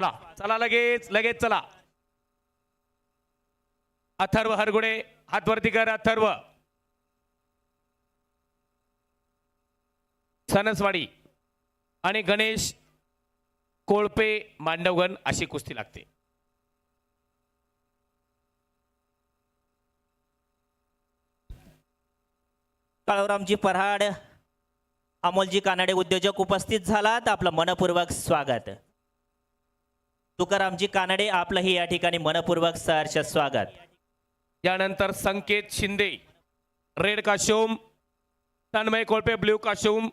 चला चला लगेच लगेच चला. अथर्व हरगुडे हातवरती कर अथर्व. सणसवाडी आणि गणेश कोळपे मांडवगण अशी कुस्ती लागते. काळूरामजी पराड अमोलजी कानडे उद्योजक उपस्थित झालात. आपलं मनपूर्वक स्वागत. तुकारामजी कानडे आपलंही या ठिकाणी मनपूर्वक सहर्ष स्वागत. यानंतर संकेत शिंदे रेड काशोम तन्मय कोळपे ब्ल्यू काशोम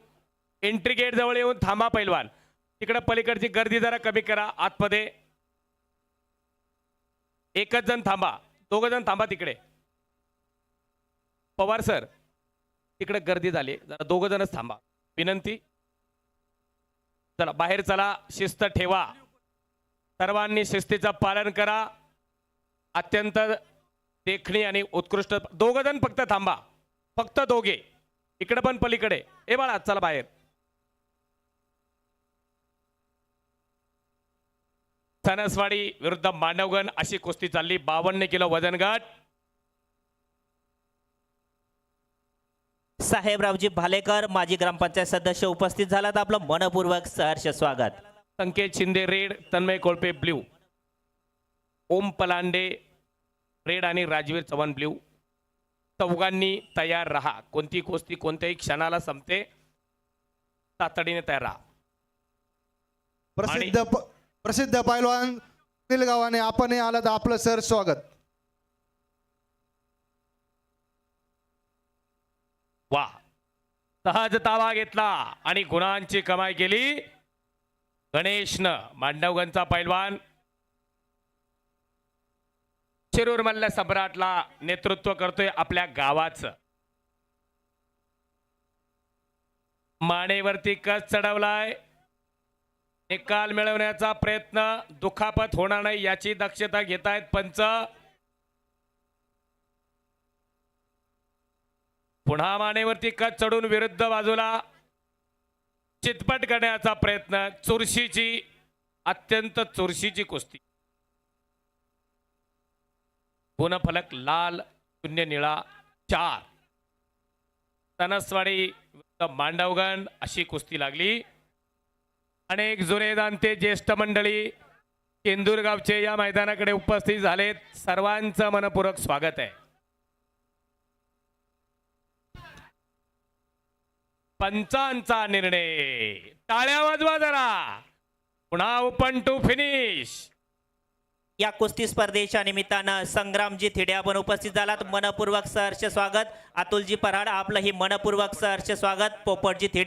एंट्री गेट जवळ येऊन थांबा पैलवान. तिकडे पलीकडची गर्दी जरा कमी करा आतमध्ये. एकच जण थांबा दोघ जण थांबा तिकडे. पवार सर तिकडे गर्दी झाली जरा दोघ जणच थांबा. विनंती. चला बाहेर चला शिस्त ठेवा. सर्वांनी शिस्तीचं पालन करा. अत्यंत देखणी आणि उत्कृष्ट. दोघ जण फक्त थांबा. फक्त दोघे. इकडे पण पलीकडे. ए बाळा चला बाहेर. सणसवाडी विरुद्ध मांडवगण अशी कुस्ती चालली. बावन्न किलो वजन गट. साहेबरावजी भालेकर माजी ग्रामपंचायत सदस्य उपस्थित झालात. आपलं मनपूर्वक सहर्ष स्वागत. Sanket Shinde red Tanmay Kolpe blue. Om Palande red आणि राजवीर चव्हाण ब्ल्यू. चौघांनी तयार राहा. कोणती कुस्ती कोणत्याही क्षणाला संपते तातडीने तयार राहा. प्रसिद्ध प्रसिद्ध पैलवान सुनील गावाने आपण आलं तर आपलं सर स्वागत. वा. सहज ताबा घेतला आणि गुणांची कमाई केली. गणेशनं मांडवगणचा पैलवान. शिरूर मल्ल सम्राटला नेतृत्व करतोय आपल्या गावाचं. मानेवरती कस चढवलाय? निकाल मिळवण्याचा प्रयत्न दुखापत होणार नाही याची दक्षता घेत आहेत पंच. पुन्हा मानेवरती कच चढून विरुद्ध बाजूला? चितपट करण्याचा प्रयत्न चुरशीची अत्यंत चुरशीची कुस्ती. गुणफलक लाल शून्य निळा चार. तनसवाडी मांडवगण अशी कुस्ती लागली. अनेक जुने दांते ज्येष्ठ मंडळी केंदूरगावचे या मैदानाकडे उपस्थित झालेत. सर्वांचं मनपूर्वक स्वागत आहे. पंचांचा निर्णय. टाळ्या वाजवा जरा. पुन्हा ओपन टू फिनिश या कुस्ती स्पर्धेच्या निमित्तानं संग्रामजी थिडे आपण उपस्थित झालात. मनपूर्वक सहर्ष स्वागत. अतुलजी पराड आपलंही मनपूर्वक सहर्ष स्वागत. पोपटजी थिडे